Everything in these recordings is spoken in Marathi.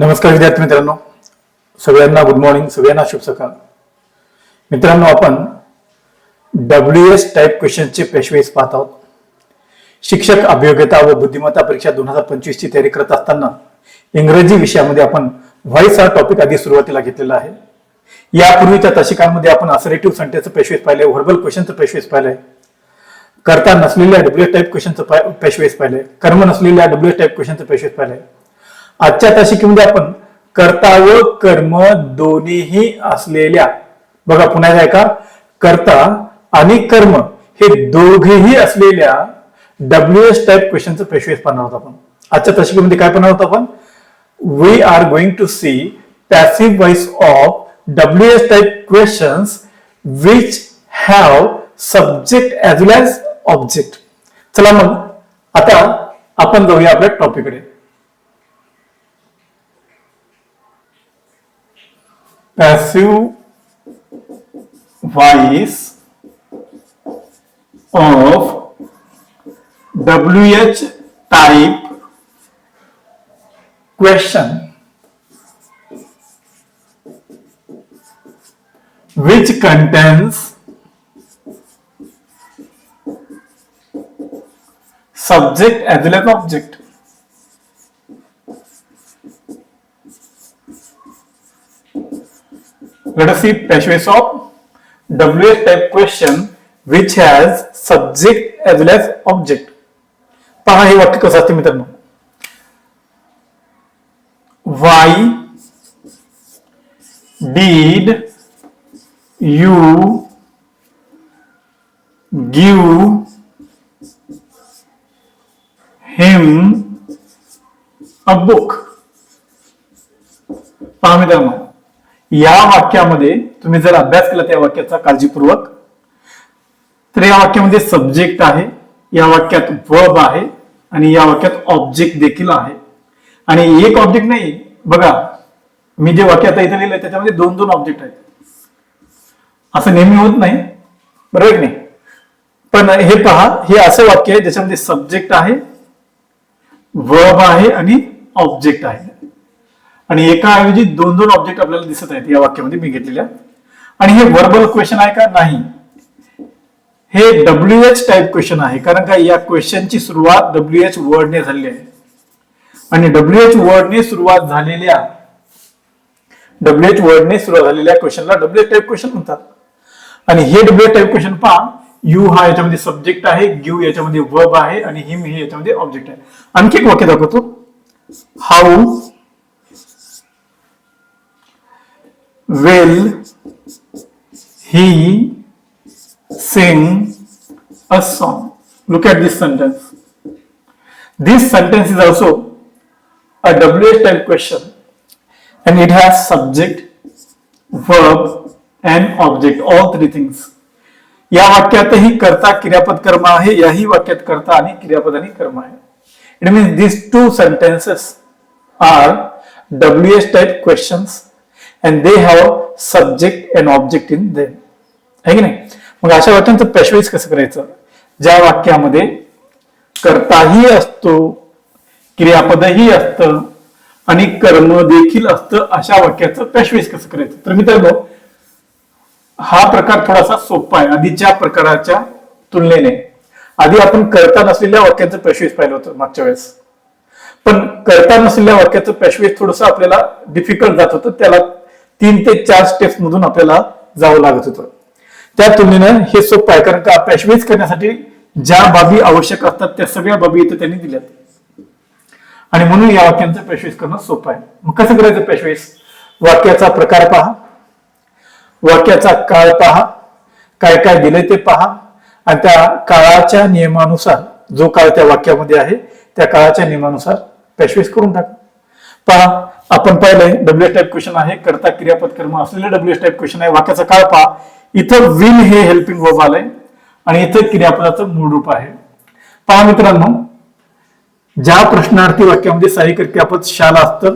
नमस्कार विद्यार्थी मित्रांनो. सगळ्यांना गुड मॉर्निंग सगळ्यांना शुभ सकाळ. मित्रांनो आपण डब्ल्यू एस टाईप क्वेश्चनचे पेशवेस पाहत आहोत. शिक्षक अभियोग्यता व बुद्धिमत्ता परीक्षा दोन हजार पंचवीस ची तयारी करत असताना इंग्रजी विषयामध्ये आपण व्हॉइस हा टॉपिक आधी सुरुवातीला घेतलेला आहे. यापूर्वीच्या तशिकांमध्ये आपण असरेटिव्ह संटेचं पेशवेस पाहिले व्हर्बल क्वेश्चनचं पेशवेस पाहिलंय. करता नसलेल्या डब्ल्यू टाईप क्वेश्चनचं पेशवेस पाहिले कर्म नसलेल्या डब्ल्यू टाईप क्वेश्चनचं पेशवेस पाहिलंय. आजच्या तासिकेमध्ये आपण कर्ता व कर्म दोन्हीही असलेल्या बघा पुन्हा काय ऐका कर्ता आणि कर्म हे दोघेही असलेल्या डब्ल्यू एस टाईप क्वेश्चनचं पेशवेस पाहणार आहोत आपण. आजच्या तासिकेमध्ये काय पाहणार आहोत आपण? We are going to see passive voice of W S type questions which have subject as well as object चला मग आता आपण जाऊया आपल्या टॉपिककडे passive voice of WH type question. Which contains subject as well as object let us see Peshways of WH type question which has subject as well as object. पहा हे वाक्य कसं असते मित्रांनो Why did you give him a book? पहा मित्रांनो या वाक्यामध्ये तुम्ही जर अभ्यास केला त्या वाक्याचा काळजीपूर्वक तर या वाक्यामध्ये सब्जेक्ट आहे या वाक्यात वर्ब आहे आणि या वाक्यात ऑब्जेक्ट देखील आहे. आणि एक ऑब्जेक्ट नाही बघा मी जे वाक्य आता इथे लिहिलंय त्याच्यामध्ये दोन दोन ऑब्जेक्ट आहेत. असं नेहमी होत नाही बरोबर नाही? पण हे पहा हे असं वाक्य आहे ज्याच्यामध्ये सब्जेक्ट आहे वर्ब आहे आणि ऑब्जेक्ट आहे. आणि एका ऐवजी दोन दोन ऑब्जेक्ट आपल्याला दिसत आहेत या वाक्यामध्ये मी घेतलेल्या. आणि हे वर्बल क्वेश्चन आहे का? नाही. हे डब्ल्यू एच टाईप क्वेश्चन आहे. कारण का या क्वेश्चनची सुरुवात डब्ल्यू एच वर्डने झाली आहे. आणि डब्ल्यू एच वर्डने सुरुवात झालेल्या डब्ल्यू एच वर्डने सुरुवात झालेल्या क्वेश्चनला डब्ल्यू एच टाईप क्वेश्चन म्हणतात. आणि हे डब्ल्यू एच टाईप क्वेश्चन पहा. यू हा याच्यामध्ये सब्जेक्ट आहे गिव याच्यामध्ये वर्ब आहे आणि हिम हे याच्यामध्ये ऑब्जेक्ट आहे. आणखी एक वाक्य दाखवतो. How will he sing a song? Look at this sentence. This sentence is also a WH type question and it has subject, verb and object, all three things. या वाक्यातही कर्ता क्रियापद कर्म आहे याही वाक्यात कर्ता आणि क्रियापद आणि कर्म आहे it means this two sentences are W S type questions and they have subject and object in them आहे की नाही? मग अशा वाक्यांचं पेशवाईज कसं करायचं? ज्या वाक्यामध्ये कर्ताही असतो क्रियापदही असतं आणि कर्म देखील असतं अशा वाक्याचं पेशवेज कसं करायचं? तर मित्रांनो हा प्रकार थोडासा सोपा आहे. आधीच्या प्रकाराच्या तुलनेने. आधी आपण करता नसलेल्या वाक्याचं पेशवेज पाहिलं होतं मागच्या वेळेस. पण करता नसलेल्या वाक्याचं पेशवेज थोडस आपल्याला डिफिकल्ट जात होतं. त्याला तीन ते चार स्टेप्स मधून आपल्याला जावं लागत होतं. त्या तुलनेनं हे सोपं आहे कारण का पेशवेज करण्यासाठी ज्या बाबी आवश्यक असतात त्या सगळ्या बाबी इथं त्यांनी दिल्यात. आणि म्हणून या वाक्यांचं पेशवेज करणं सोपं आहे. मग कसं करायचं पेशवेज वाक्याचा प्रकार पहा. वाक्याचा काळ पहा. काय काय दिले ते पहा. आणि त्या काळाच्या नियमानुसार जो काळ त्या वाक्यामध्ये आहे त्या काळाच्या नियमानुसार पेशवेस करून टाका. पहा आपण पाहिलंय डब्ल्यू टाईप क्वेश्चन आहे करता क्रियापद कर्म असलेले डब्ल्यू टाईप क्वेश्चन आहे वाक्याचा काळ पहा. इथं विल हे हेल्पिंग वर्ब आलंय आणि इथं क्रियापदाचं मूळ रूप आहे. पहा मित्रांनो ज्या प्रश्नार्थी वाक्यामध्ये सहाय्यक क्रियापद शाला असतं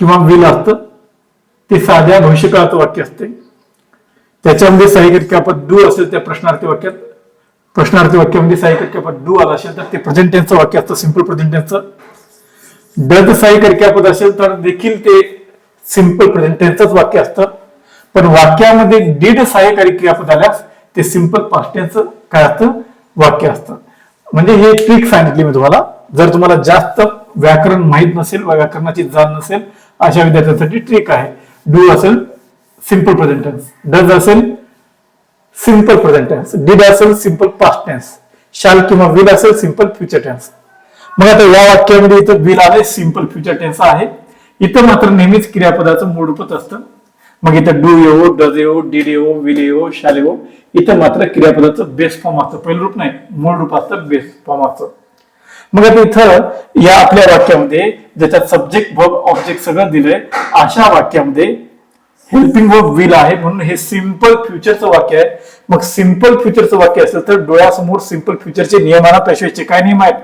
किंवा विल असतं ते साध्या भविष्यकाळाचं वाक्य असते. त्याच्यामध्ये सहाय्यक क्रियापद डू असेल त्या प्रश्नार्थी वाक्यात. प्रश्नार्थी वाक्यामध्ये सहाय्यक क्रियापद डू आला असेल तर ते प्रेझेंट टेन्सचं वाक्य असतं सिंपल प्रेझेंट टेन्सचं डज सहाय्यकारी क्रियापद असेल तर देखील ते सिंपल प्रेझेंटेन्सच वाक्य असतं. पण वाक्यामध्ये डीड सहाय्यकारी क्रियापद आल्यास ते सिंपल पास्ट काय असतं? वाक्य असतं. म्हणजे हे ट्रिक सांगितली मी तुम्हाला. जर तुम्हाला जास्त व्याकरण माहीत नसेल व्याकरणाची जाण नसेल अशा विद्यार्थ्यांसाठी ट्रिक आहे. डू असेल सिंपल प्रेझेंटेन्स डज असेल simple present tense did did असेल सिंपल पास्ट टेन्स शाल किंवा विल असेल सिंपल फ्युचर टेन्स मग आता या वाक्यामध्ये इथं विल आले सिंपल फ्युचर टेन्स आहे. इथं मात्र नेहमीच क्रियापदाचं मूळ रूपच असतं. मग इथं डू येऊ डज येऊ डीड येऊ विल येऊ शाल येऊ इथं मात्र क्रियापदाचं बेस्ट फॉर्म असतं. पहिलं रूप नाही मूळ रूप असतं बेस फॉर्म असतं. मग आता इथं या आपल्या वाक्यामध्ये ज्याच्यात सब्जेक्ट वर्ब ऑब्जेक्ट सगळं दिलंय अशा वाक्यामध्ये हेल्पिंग वर्ब विल आहे. म्हणून हे सिंपल फ्युचरचं वाक्य आहे. मग सिंपल फ्युचरचं वाक्य असेल तर डोळ्यासमोर सिंपल फ्युचरचे नियमाना पेशवेचे काय नियम आहेत?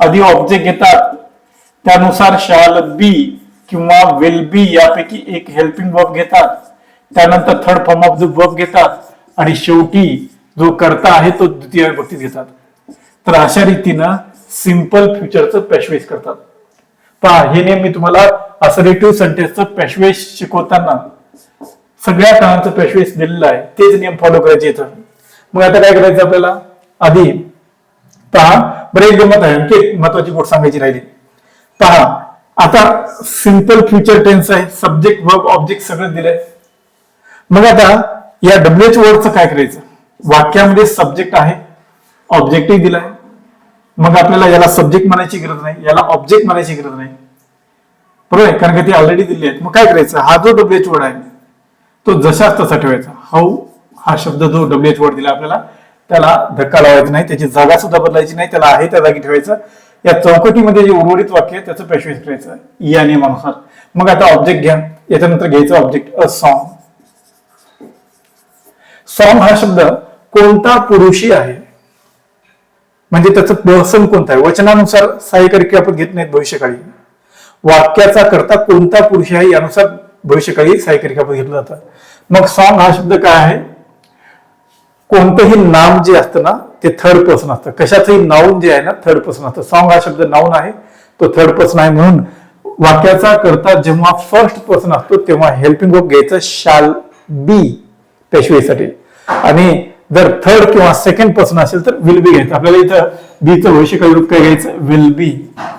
आधी ऑब्जेक्ट घेतात. त्यानुसार शाल बी किंवा विल बी यापैकी एक हेल्पिंग वर्ब घेतात. त्यानंतर third form of the verb घेतात. आणि शेवटी जो करता आहे तो द्वितीय विभक्तीत घेतात. तर अशा रीतीनं सिंपल फ्युचरचं पॅशवेज करतात. पहा हे नेहमी मी तुम्हाला असरेटिव्ह सेंटेन्सचं पॅशवेज शिकवताना सगळ्या काळांचं पॅशवेज दिलेलं आहे. तेच नियम फॉलो करायचे इथं. मग आता काय करायचं आपल्याला? आधी पहा बरं एक गमत आहे आणखी महत्वाची गोष्ट सांगायची राहिली. पहा आता सिंपल फ्युचर टेन्स आहे सब्जेक्ट वर्ब ऑब्जेक्ट सगळं दिलंय. मग आता या डब्ल्यू एच वर्डचं काय करायचं? वाक्यामध्ये सब्जेक्ट आहे ऑब्जेक्टही दिलाय. मग आपल्याला याला सब्जेक्ट म्हणायची गरज नाही याला ऑब्जेक्ट म्हणायची गरज नाही. बरोबर आहे? कारण का ते ऑलरेडी दिले आहेत. मग काय करायचं? हा जो डब्ल्यू एच वर्ड आहे तो जशाच तसा ठेवायचा. हाऊ हा शब्द जो डब्ल्यू एच वर्ड दिला आपल्याला त्याला धक्का लावायचा नाही त्याची जागा सुद्धा बदलायची नाही त्याला आहे त्या जागी ठेवायचं. या चौकटीमध्ये जे उर्वरित वाक्य आहे त्याचं प्रश्न करायचं या नियमानुसार. मग आता ऑब्जेक्ट घ्या. याच्यानंतर घ्यायचं ऑब्जेक्ट अ सॉन्ग सॉन्ग हा शब्द कोणता पुरुषी आहे? म्हणजे त्याचं पर्सन कोणता आहे? वचनानुसार सहाय्यकारी आपण घेत नाहीत भविष्यकाळी. वाक्याचा करता कोणता पुरुष आहे? यानुसार भविष्यकाळी सहाय्यकारी आपण घेतलं जातं. मग सॉन्ग हा शब्द काय आहे? कोणतंही नाम जे असतं ना ते थर्ड पर्सन असतं. कशाचंही नाऊन जे आहे ना थर्ड पर्सन असतं. सॉन्ग हा शब्द नाऊन आहे. तो थर्ड पर्सन आहे म्हणून वाक्याचा करता जेव्हा फर्स्ट पर्सन असतो तेव्हा हेल्पिंग वर्ब घ्यायचं शाल बी पेशवेसाठी. आणि जर थर्ड किंवा सेकंड पर्सन असेल तर विल बी घ्यायचं. आपल्याला इथं बीचं भविष्यकाळी रूप काय घ्यायचं? विल बी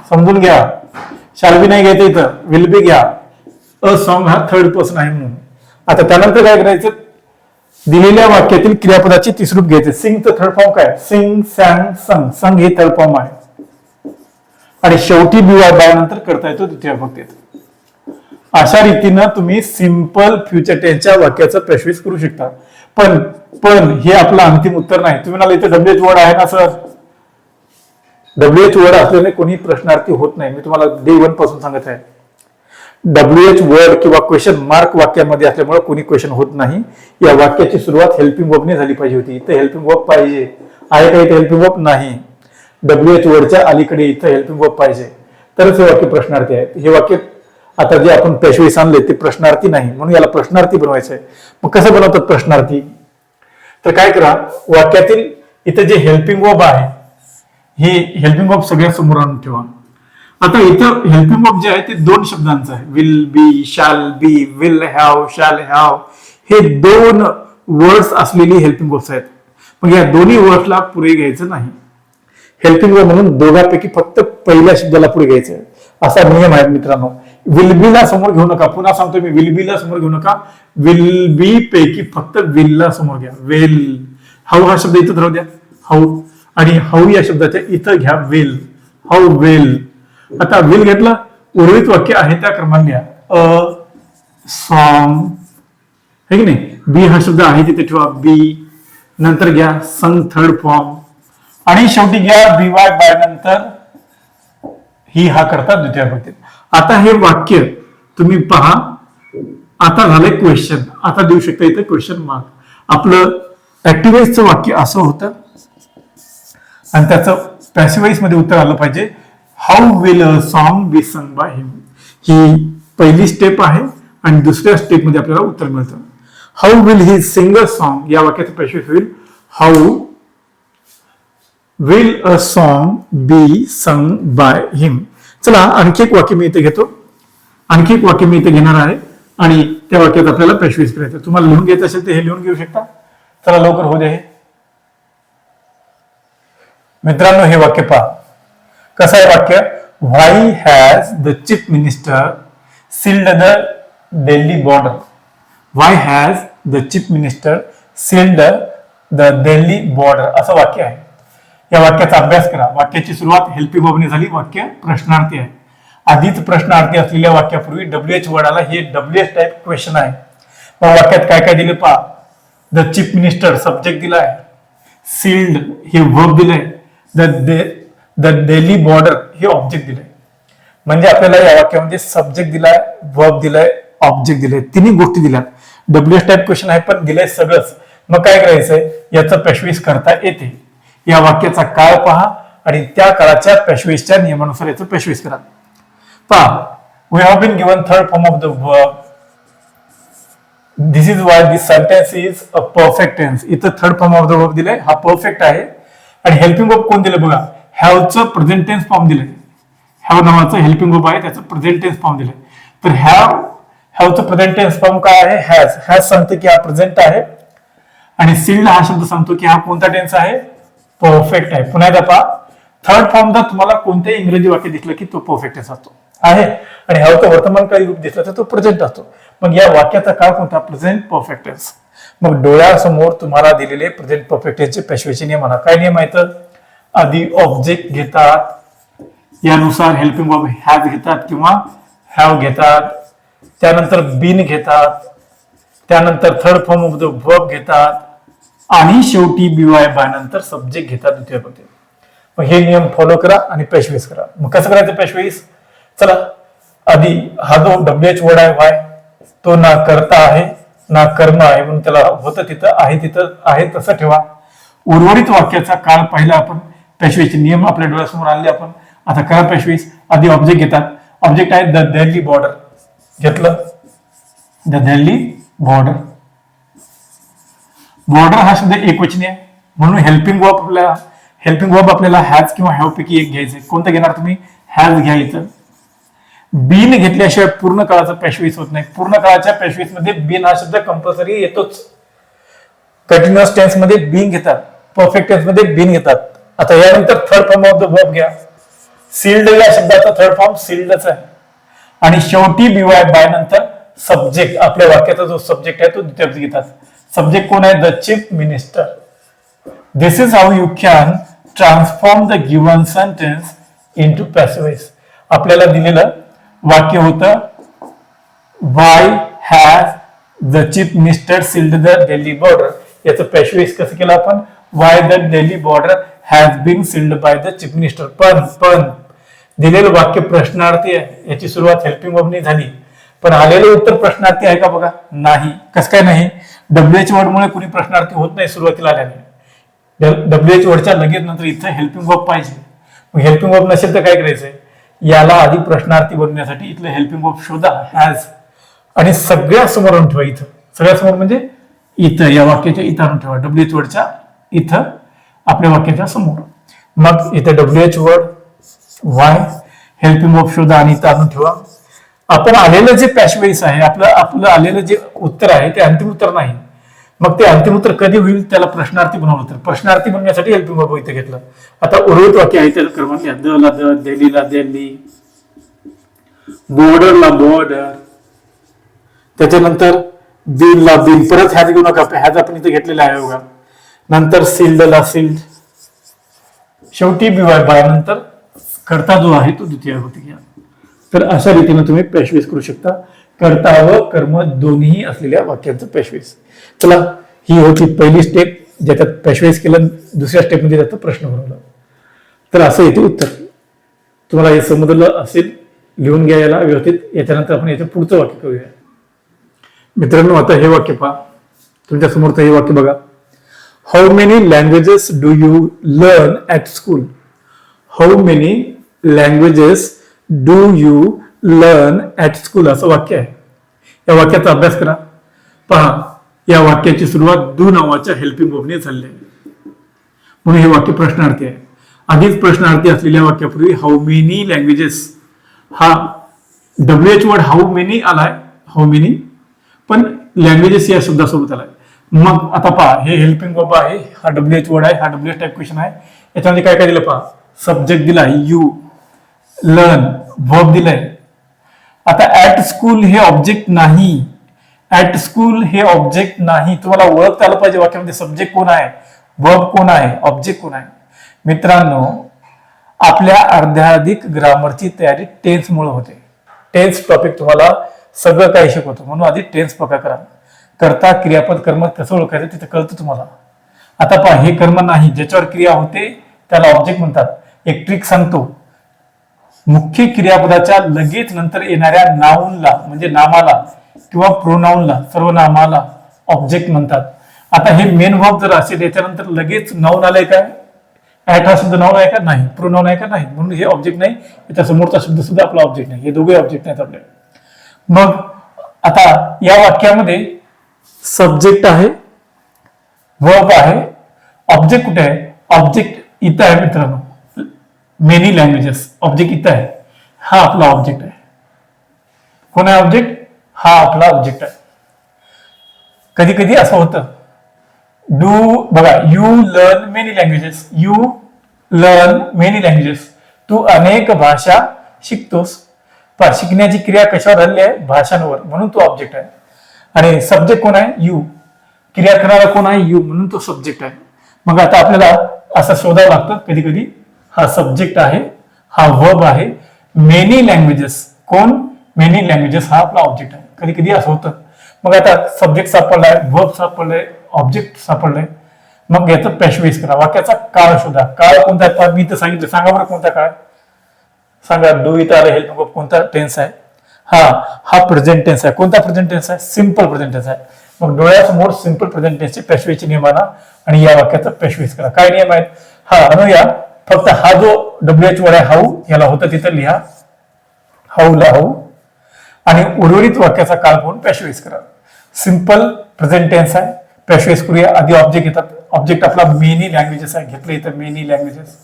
समजून घ्या. शाल बी नाही घ्यायचं इथं. विल बी घ्या. अ सॉन्ग हा थर्ड पर्सन आहे म्हणून. आता त्यानंतर काय करायचं? दिलेल्या वाक्यातील क्रियापदाचे तिसरूप घ्यायचे सिंगचं थर्ड फॉर्म काय? सिंग सॅंग संग. संग हे थर्ड फॉर्म आहे. आणि शेवटी बिवाय बाय नंतर करता येतो द्वितीय भक्तीत अशा रीतीनं तुम्ही सिंपल फ्युचर टेन्सच्या वाक्याचं प्रश्विस करू शकता. पण पण हे आपलं अंतिम उत्तर नाही. तुम्ही म्हणाल इथं डब्ल्यू एच वर्ड आहे ना सर डब्ल्यू एच वर्ड असल्याने कोणी प्रश्नार्थी होत नाही. मी तुम्हाला डे वनपासून सांगत आहे. डब्ल्यू एच वर्ड किंवा क्वेश्चन मार्क वाक्यामध्ये असल्यामुळे कोणी क्वेश्चन होत नाही. या वाक्याची सुरुवात हेल्पिंग वर्बने झाली पाहिजे होती. इथं हेल्पिंग वर्ब पाहिजे. आहे का इथं हेल्पिंग वर्ब नाही. डब्ल्यू एच वर्डच्या अलीकडे इथं हेल्पिंग वर्ब पाहिजे. तरच हे वाक्य प्रश्नार्थी आहे. हे वाक्य आता जे आपण पेशवेस आणले ते प्रश्नार्थी नाही. म्हणून याला प्रश्नार्थी बनवायचं आहे मग कसं बनवतात प्रश्नार्थी? तर काय करा वाक्यातील इथं जे हेल्पिंग वर्ब आहे हे हेल्पिंग वर्ब सगळ्या समोर आणून ठेवा. आता इथं हेल्पिंग वर्ब जे आहे ते दोन शब्दांचं आहे. Will be shall be will have shall have हे दोन वर्ड्स असलेली हेल्पिंग वर्ब्स आहेत. मग या दोन्ही वर्ड्सला पुढे घ्यायचं नाही. हेल्पिंग वर्ब म्हणून दोघांपैकी फक्त पहिल्या शब्दाला पुढे घ्यायचं. आहे. असा नियम आहे मित्रांनो. विल बीला समोर घेऊ नका. पुन्हा सांगतो मी विल बीला समोर घेऊ नका. विल बी पैकी फक्त विलला समोर घ्या. वेल हाऊ हा शब्द इथं राहू द्या. हाऊ आणि हाऊ या शब्दाच्या इथं घ्या वेल हाऊ वेल आता विल घेतला उर्वरित वाक्य आहे त्या क्रमाने घ्या अ सॉन्ग हे की नाही? बी हा शब्द आहे तिथे ठेवा बी नंतर घ्या सन थर्ड फॉर्म आणि शेवटी घ्या बी वाय बाय नंतर. ही हा करता द्वितीय भक्तीत आता हे वाक्य तुम्ही पहा. आता झालंय क्वेश्चन आता देऊ शकता इथे क्वेश्चन मार्क आपलं ऍक्टिव्हाइजचं वाक्य असं होतं. आणि त्याचं पॅसिवाईजमध्ये उत्तर आलं पाहिजे. How will a song be sung by him ही पहिली स्टेप आहे आणि दुसऱ्या स्टेपमध्ये आपल्याला उत्तर मिळतं. How will he sing a song या वाक्याचं पॅसिवाइज होईल. How will a song be sung by him चला आणखी एक वाक्य मी इथे घेतो. आणखी एक वाक्य मी इथे घेणार आहे आणि त्या वाक्यात आपल्याला पेशवीस करायचं तुम्हाला लिहून घ्यायचं असेल तर हे लिहून घेऊ शकता. चला लवकर होऊ दे हे. मित्रांनो हे वाक्य पहा. कसं आहे वाक्य? Why has the chief minister sealed the Delhi border why has the chief minister sealed the Delhi border असं वाक्य आहे. या वाक्याचा अभ्यास करा. वाक्याची सुरुवात हेल्पिंग वर्बने झाली. वाक्य प्रश्नार्थी आहे. आधीच प्रश्नार्थी असलेल्या वाक्यापूर्वी डब्ल्यू एच वर्ड आला हे डब्ल्यू एच टाईप क्वेश्चन आहे. मग वाक्यात काय काय दिले? पहा. द चीफ मिनिस्टर सब्जेक्ट दिलाय सील्ड हे वर्ब दिलंय. द द दिल्ली बॉर्डर हे ऑब्जेक्ट दिलंय. म्हणजे आपल्याला या वाक्यामध्ये सब्जेक्ट दिलाय वर्ब दिलाय ऑब्जेक्ट दिलाय. तिन्ही गोष्टी दिल्यात. डब्ल्यूएस टाईप क्वेश्चन आहे पण दिलंय सगळंच. मग काय करायचंय? याचं पेशवीस करता येते. या वाक्याचा काळ पहा आणि त्या काळाच्या पेशवीसच्या नियमानुसार याचं पेशवीस करा. पहा we have been given third form of the verb this is why this sentence is a perfect tense इथं third form of the verb दिलाय. हा परफेक्ट आहे. आणि हेल्पिंग वर्ब कोण दिलं बघा? हॅवचं प्रेझेंट टेन्स फॉर्म दिलंय. हॅव नावाचं हेल्पिंग ग्रुप आहे त्याचं प्रेझेंट टेन्स फॉर्म दिलंय. तर हॅव हॅवचं प्रेझेंट टेन्स फॉर्म काय आहे? हॅज हॅज सांगतो की हा प्रेझेंट आहे. आणि सील्ड हा शब्द सांगतो की हा कोणता टेन्स आहे? परफेक्ट आहे. पुन्हा एकदा पहा. थर्ड फॉर्म जर तुम्हाला कोणत्याही इंग्रजी वाक्य दिसलं की तो परफेक्ट टेन्स असतो. आहे. आणि हॅवचं वर्तमानकाळी रूप दिसलं तर तो प्रेझेंट असतो. मग या वाक्याचा काळ कोणता प्रेझेंट परफेक्ट टेन्स मग डोळ्यासमोर तुम्हाला दिलेले प्रेझेंट परफेक्ट टेन्सचे पेशवेचे नियम म्हणा. काय नियम आहेत? आधी ऑब्जेक्ट घेतात यानुसार हेल्पिंग वर्ब हॅव घेतात किंवा हॅव घेतात. त्यानंतर बिन घेतात त्यानंतर third form of the verb घेतात आणि शेवटी बीवाय बाय नंतर सब्जेक्ट घेतात द्वितीय पती मग हे नियम फॉलो करा आणि पेशवेस करा. मग कसं करायचं पेशवेस चला आधी हा जो डब्ल्यू एच वर्ड आहे वाय तो ना करता आहे ना कर्म आहे म्हणून त्याला होतं तिथं आहे तिथं आहे तसं ठेवा. उर्वरित वाक्याचा काळ पाहिला आपण. पेशवेचे नियम आपल्या डोळ्यासमोर आणले आपण. आता करा पेशवेस. आधी ऑब्जेक्ट घेतात. ऑब्जेक्ट आहे द दिल्ली बॉर्डर घेतलं? द दिल्ली बॉर्डर बॉर्डर हा शब्द एकवचनी आहे म्हणून हेल्पिंग वर्ब आपल्याला हेल्पिंग वर्ब आपल्याला हॅज किंवा हॅव पैकी एक घ्यायचं आहे कोणतं घेणार तुम्ही? हॅज घ्यायचं बीन घेतल्याशिवाय पूर्ण काळाचा पेशवीस होत नाही. पूर्ण काळाच्या पेशवीसमध्ये बीन हा शब्द कंपल्सरी येतोच. कंटिन्युअस टेन्समध्ये बीन घेतात. परफेक्ट टेन्समध्ये बीन घेतात. आता यानंतर third form of the verb घ्या. सिल्ड या शब्दाचा थर्ड फॉर्म सिल्डच आहे. आणि शेवटी बीवाय बाय नंतर सब्जेक्ट आपल्या वाक्याचा जो सब्जेक्ट आहे तो द्वितीय घेतात सब्जेक्ट कोण आहे? The chief minister this is how you can transform the given sentence into passivise आपल्याला दिलेलं वाक्य होतं why has the chief minister sealed the Delhi border याचं पॅशवेस कसं केलं आपण? Why the Delhi border has been sealed by the chief minister पण पण दिलेलं वाक्य प्रश्नार्थी आहे. याची सुरुवात हेल्पिंग वर्बनी झाली. पण आलेलं उत्तर प्रश्नार्थी आहे का बघा? नाही. कसं काय नाही? डब्ल्यू एच वर्डमुळे कुणी प्रश्नार्थी होत नाही सुरुवातीला आल्याने. डब्ल्यू एच वर्डच्या लगेच नंतर इथं हेल्पिंग वर्ब पाहिजे. मग हेल्पिंग वर्ब नसेल तर काय करायचंय? याला आधी प्रश्नार्थी बनवण्यासाठी इथलं हेल्पिंग वर्ब शोधा. हॅज आणि सगळ्या समोर आणून ठेवा इथं. सगळ्या समोर म्हणजे इथं. या वाक्याच्या इथं आणून ठेवा. डब्ल्यू एच वर्डच्या इथं आपल्या वाक्याच्या समोर. मग इथं W H word why helping of शोधा आणि इथं आणून ठेवा. आपण आलेलं जे पॅशवेस आहे आपलं आपलं आलेलं जे उत्तर आहे ते अंतिम उत्तर नाही. मग ते अंतिम उत्तर कधी होईल त्याला प्रश्नार्थी बनवलं तर प्रश्नार्थी बनण्यासाठी हेल्पिंग बाबू इथे घेतलं. आता उर्वरित वाक्य आहे त्याला क्रमांक द ला द दिल्लीला दिल्ली. बॉर्डरला बॉर्डर त्याच्यानंतर बिनला बिन परत ह्याच घेऊ नका. ह्याच आपण इथे घेतलेला आहे बघा. नंतर सिल्डला सिल्ड शेवटी बिवाय बाय नंतर करता जो आहे तो द्वितीय होती घ्या तर अशा रीतीने तुम्ही पेशवेस करू शकता. कर्ता व कर्म दोन्ही असलेल्या वाक्यांचं पेशवेस चला ही होती पहिली स्टेप ज्याच्यात पेशवेस केलं दुसऱ्या स्टेपमध्ये त्याचा प्रश्न बनवला. तर असं येते उत्तर. तुम्हाला हे समजलं असेल लिहून घ्या याला व्यवस्थित. याच्यानंतर आपण याचं पुढचं वाक्य करूया. मित्रांनो आता हे वाक्य पहा. तुमच्या समोरचं हे वाक्य बघा. How many languages do you learn at school how many languages do you learn at school असं वाक्य आहे. या वाक्याचा अभ्यास करा. पहा या वाक्याची सुरुवात दू नावाच्या हेल्पिंग वर्बने झाली. आहे म्हणून हे वाक्य प्रश्नार्थी आहे. आधीच प्रश्नार्थी असलेल्या वाक्यापूर्वी हाऊ मेनी लँग्वेजेस हा W H word how many आलाय? हाऊ मेनी पण लँग्वेजेस या शब्दासोबत आलाय. मग आता पहा हे हेल्पिंग वर्ब आहे हा डब्ल्यू एच वर्ड आहे हा डब्ल्यू एच टाईप क्वेश्चन आहे. याच्यामध्ये काय काय दिलं पहा? सब्जेक्ट दिला यू लर्न वर्ब दिलंय. आता ऍट स्कूल हे ऑब्जेक्ट नाही. ऍट स्कूल हे ऑब्जेक्ट नाही. तुम्हाला ओळखता आलं पाहिजे वाक्यामध्ये सब्जेक्ट कोण आहे? वर्ब कोण आहे? ऑब्जेक्ट कोण आहे? मित्रांनो आपल्या अर्ध्याधिक ग्रामरची तयारी टेन्समुळे होते. टेन्स टॉपिक तुम्हाला सगळं काही शिकवतो. म्हणून आधी टेन्स पक्का करा. करता क्रियापद कर्म कसं ओळखायचं तिथं कळतं तुम्हाला. आता पहा हे कर्म नाही ज्याच्यावर क्रिया होते त्याला ऑब्जेक्ट म्हणतात. एक ट्रिक सांगतो. मुख्य क्रियापदाच्या लगेच नंतर येणाऱ्या नाऊनला म्हणजे नामाला किंवा प्रोनाऊनला सर्वनामाला ऑब्जेक्ट म्हणतात. आता हे मेन वर्ब जर असेल याच्यानंतर लगेच नाऊन आलंय काय? ऍट हा शब्द नाऊन आहे का? नाही. प्रोनाऊन आहे का? नाही. म्हणून हे ऑब्जेक्ट नाही. याच्या समोरचा शब्द सुद्धा आपला ऑब्जेक्ट नाही. हे दोघे ऑब्जेक्ट नाहीत आपले. मग आता या वाक्यामध्ये सब्जेक्ट आहे वर्ब आहे ऑब्जेक्ट कुठे आहे? ऑब्जेक्ट इथं आहे मित्रांनो. मेनी लँग्वेजेस ऑब्जेक्ट इथं आहे. हा आपला ऑब्जेक्ट आहे. कोण आहे ऑब्जेक्ट हा आपला ऑब्जेक्ट आहे. कधी कधी असं होतं. डू बघा you learn many languages you learn many languages तू अनेक भाषा शिकतोस. पण शिकण्याची क्रिया कशावर हल्ली आहे? भाषांवर. म्हणून तो ऑब्जेक्ट आहे. आणि सब्जेक्ट कोण आहे? यू क्रिया करणारा कोण आहे? यू म्हणून तो सब्जेक्ट आहे. मग आता आपल्याला असं शोधावं लागतं. कधी कधी हा सब्जेक्ट आहे हा वर्ब आहे. मेनी लँग्वेजेस कोण? मेनी लँग्वेजेस हा आपला ऑब्जेक्ट आहे. कधी कधी असं होतं. मग आता सब्जेक्ट सापडलाय वर्ब सापडलाय ऑब्जेक्ट सापडलाय. मग याचं पॅशवेज करा. वाक्याचा काळ शोधा. काळ कोणता मी तर सांगितलं. सांगा बरं कोणता काळ? सांगा. डू इट आर हेल्प कोणता? टेन्स आहे. हा हा प्रेझेंट टेन्स आहे. कोणता प्रेझेंट टेन्स आहे? सिंपल प्रेझेंट टेन्स आहे. मग डोळ्यासमोर सिंपल प्रेझेंट टेन्सचे पेशवेचे नियम आणा आणि या वाक्याचा पेशवेज करा. काय नियम आहेत? हा अनुया फक्त हा जो डब्ल्यू एच आहे हाऊ याला होता तिथं लिहा. हाऊला हाऊ. आणि उर्वरित वाक्याचा काळ पाहून पॅशवेज करा. सिंपल प्रेझेंट टेन्स आहे. पॅशवेज करूया. आधी ऑब्जेक्ट येतात. ऑब्जेक्ट आपला मेनी लँग्वेजेस आहे. घेतलं इथं मेनी लँग्वेजेस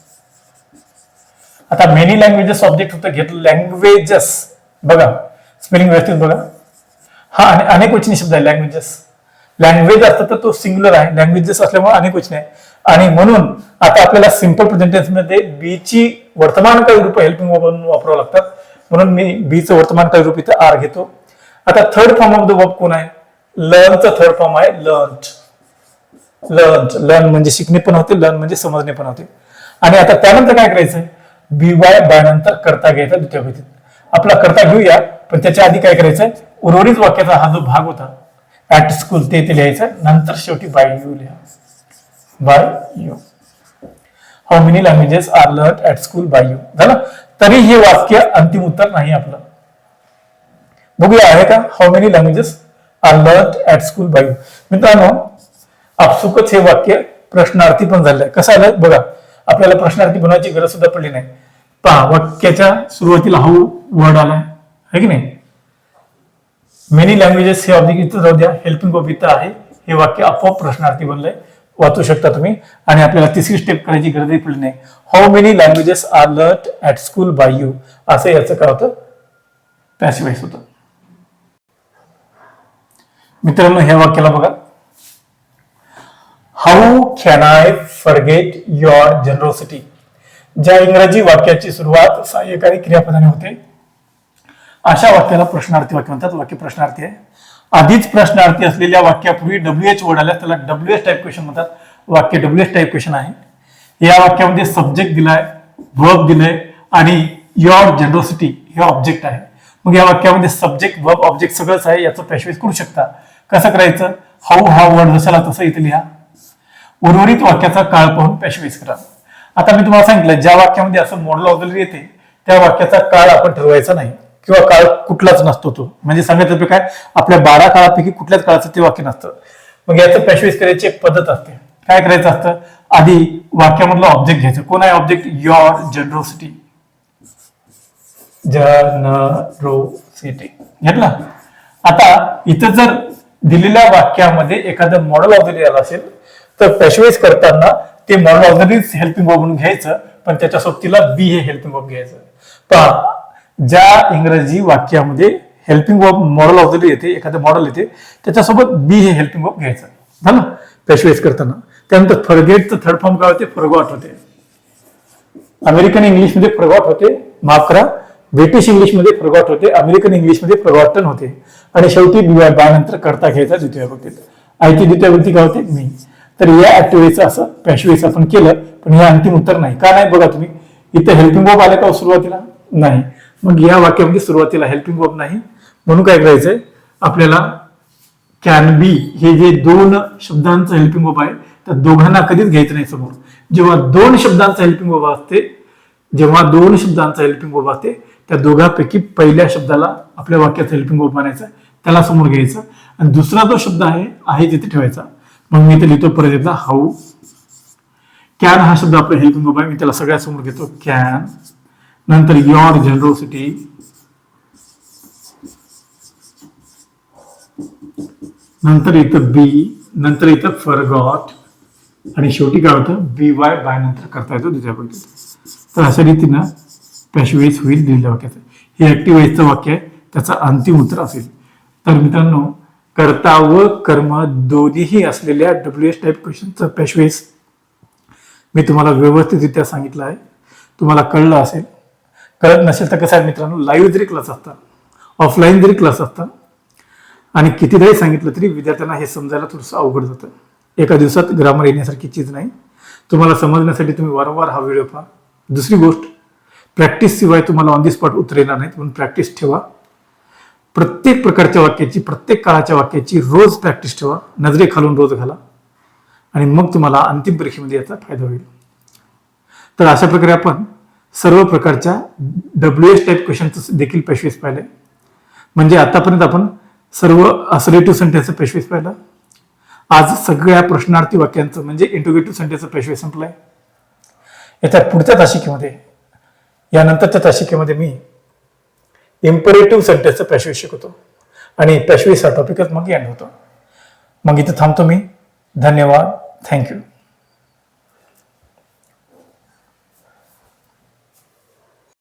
आता मेनी लँग्वेजेस ऑब्जेक्ट होतं. घेतलं लँग्वेजेस बघा. स्पेलिंग व्यवस्थित बघा. हा आणि अनेक वचनी शब्द आहे लँग्वेजेस लँग्वेज असतं तर तो सिंग्युलर आहे. लँग्वेजेस असल्यामुळे अनेक वचने आहे आणि म्हणून आता आपल्याला सिंपल प्रेझेंटेन्समध्ये बीची वर्तमानकाळी रूप हेल्पिंग म्हणून वापरावं लागतात म्हणून मी बीचं वर्तमानकाळी रूप इथं आर घेतो. आता third form of the verb कोण आहे? लर्नचं थर्ड फॉर्म आहे. लर्न लर्न लर्न म्हणजे शिकणे पण होते. लर्न म्हणजे समजणे पण होते. आणि आता त्यानंतर काय करायचं बी वाय बाय नंतर करता घ्यायचा द्वितीय आपला करता घेऊया. पण त्याच्या आधी काय करायचं? उर्वरित वाक्याचा हा जो भाग होता ऍट स्कूल ते ते लिहायचं. नंतर शेवटी बाय यू लिहा. By you how many languages are learn at school by you झालं? तरी हे वाक्य अंतिम उत्तर नाही आपलं. बघूया आहे का? How many languages are learn at school by you मित्रांनो आपसुकच हे वाक्य प्रश्नार्थी पण झालंय कसं आलं? बघा आपल्याला प्रश्नार्थी बनवायची गरज सुद्धा पडली नाही. पहा वाक्याच्या सुरुवातीला हाऊ वर्ड आलाय. आहे की नाही? मेनी लँग्वेजेस हे ऑब्जेक्ट जाऊ द्या. हेल्पिंग ऑफ इथं आहे. हे वाक्य आपोआप प्रश्नार्थी बनलंय. वाचू शकता तुम्ही. आणि आपल्याला तिसरी स्टेप करायची गरज पडली नाही. How many languages are learnt at school by you असं याचं काय होतं? पॅसिवाईज होतं. मित्रांनो ह्या वाक्याला बघा. How can I forget your generosity ज्या इंग्रजी वाक्याची सुरुवात सहाय्यकारी क्रियापदाने होते अशा वाक्याला प्रश्नार्थी वाक्य म्हणतात. वाक्य प्रश्नार्थी आहे. आधीच प्रश्नार्थी असलेल्या वाक्यापूर्वी डब्ल्यू एच वर्ड आल्यास त्याला डब्ल्यू एच टाईप क्वेश्चन म्हणतात. वाक्य डब्ल्यू एच टाईप क्वेश्चन आहे. या वाक्यामध्ये सब्जेक्ट दिलाय वर्ब दिलंय आणि युअर जनरोसिटी हे ऑब्जेक्ट आहे. मग या वाक्यामध्ये सब्जेक्ट वर्ब ऑब्जेक्ट सगळंच आहे याचं पॅशवेज करू शकता. कसं करायचं? हाऊ हा वर्ड जसाला तसं इथे लिहा. उर्वरित वाक्याचा काळ पाहून पॅशवेज करा. आता मी तुम्हाला सांगितलं ज्या वाक्यामध्ये असं मॉडल ऑक्झिलरी येते त्या वाक्याचा काळ आपण ठरवायचा नाही. किंवा काळ कुठलाच नसतो तो. म्हणजे सांगायचं काय आपल्या बारा काळापैकी कुठल्याच काळाचं ते वाक्य नसतं. मग याचं पॅशवेज करायची एक पद्धत असते. काय करायचं असतं? आधी वाक्यामधलं ऑब्जेक्ट घ्यायचं. कोण आहे ऑब्जेक्ट युअर जनरोसिटी जनरोसिटी घेतला? आता इथं जर दिलेल्या वाक्यामध्ये एखादं मॉडेल ऑक्झिलरी आलं असेल तर पॅशवेज करताना ते मॉडेल ऑक्झिलरीज हेल्पिंग वर्ब म्हणून घ्यायचं पण त्याच्या सोबतीला बी हे हेल्पिंग वर्ब घ्यायचं. पहा ज्या इंग्रजी वाक्यामध्ये हेल्पिंग वर्ब मॉडल ऑफ येते एखादं मॉडेल येते त्याच्यासोबत बी हे हेल्पिंग वर्ब घ्यायचं. झालं पेशवेज करताना. त्यानंतर फरगेटचं थर्ड फॉर्म काय होते? फरगॉट होते. अमेरिकन इंग्लिशमध्ये फरगॉट होते माफ करा. ब्रिटिश इंग्लिशमध्ये फरगॉट होते अमेरिकन इंग्लिशमध्ये फरगॉटन होते. आणि शेवटी बानंतर करता घ्यायचा द्वितीय व्यक्तीत. आयची द्वितीय व्यक्ती काय होते? मी. तर या ऍक्टिव्हिटीचं असं पॅशवेज आपण केलं पण हे अंतिम उत्तर नाही. का नाही बघा तुम्ही? इथं हेल्पिंग वर्ब आले का हो सुरुवातीला? नाही. मग या वाक्यामध्ये सुरुवातीला हेल्पिंग वर्ब नाही. म्हणून काय करायचंय? आपल्याला कॅन बी हे जे दोन शब्दांचं हेल्पिंग वर्ब आहे त्या दोघांना कधीच घ्यायचं नाही समोर. जेव्हा दोन शब्दांचं हेल्पिंग वर्ब असते जेव्हा दोन शब्दांचा हेल्पिंग वर्ब असते त्या दोघांपैकी पहिल्या शब्दाला आपल्या वाक्याचं हेल्पिंग वर्ब बनायचं त्याला समोर घ्यायचं. आणि दुसरा जो शब्द आहे आहे तिथे ठेवायचा. मग मी इथे लिहितो परत एकदा हाऊ कॅन हा शब्द आपला हेल्पिंग वर्ब आहे. मी त्याला सगळ्या समोर घेतो. कॅन नंतर युअर जनरोसिटी नंतर इथं बी नंतर इथं फरगॉट आणि शेवटी काय होतं? बी वाय बाय नंतर करता येतो दुसऱ्या पद्धतीत. तर अशा रीतीनं पॅशवेज होईल दिलेल्या वाक्याचं. हे ऍक्टिव्हाइजचं वाक्य आहे. त्याचं अंतिम उत्तर असेल. तर मित्रांनो कर्ता व कर्म दोन्हीही असलेल्या डब्ल्यू एस टाईप क्वेश्चनचं पॅशवेज मी तुम्हाला व्यवस्थितरित्या सांगितलं आहे. तुम्हाला कळलं असेल. कळत नसेल तर कसं आहे मित्रांनो लाईव्ह जरी क्लास असतात ऑफलाईन जरी क्लास असतात आणि कितीदाही सांगितलं तरी विद्यार्थ्यांना हे समजायला थोडंसं अवघड जातं. एका दिवसात ग्रामर येण्यासारखी चीज नाही. तुम्हाला समजण्यासाठी तुम्ही वारंवार हा व्हिडिओ पहा. दुसरी गोष्ट प्रॅक्टिस शिवाय तुम्हाला ऑन दी स्पॉट उत्तर येणार नाहीत म्हणून प्रॅक्टिस ठेवा. प्रत्येक प्रकारच्या वाक्याची प्रत्येक काळाच्या वाक्याची रोज प्रॅक्टिस ठेवा. नजरे खालून रोज घाला. आणि मग तुम्हाला अंतिम परीक्षेमध्ये याचा फायदा होईल. तर अशा प्रकारे आपण सर्व प्रकारच्या डब्ल्यू एस टाईप क्वेश्चनचं देखील पेशवेस पाहिले म्हणजे आतापर्यंत आपण सर्व असरेटिव्ह सेंटेन्सचं पेशवेस पाहिलं. आज सगळ्या प्रश्नार्थी वाक्यांचं म्हणजे इंटोगेटिव्ह सेंटेन्सचं पेशवेस संपलंय. याच्या पुढच्या तासिकेमध्ये यानंतरच्या तासिकेमध्ये मी इम्परेटिव्ह सेंटेन्सचं पेशवेस शिकवतो. आणि पेशवेस हा टॉपिकच मग एंड होतो. मग इथं थांबतो मी. धन्यवाद. थँक्यू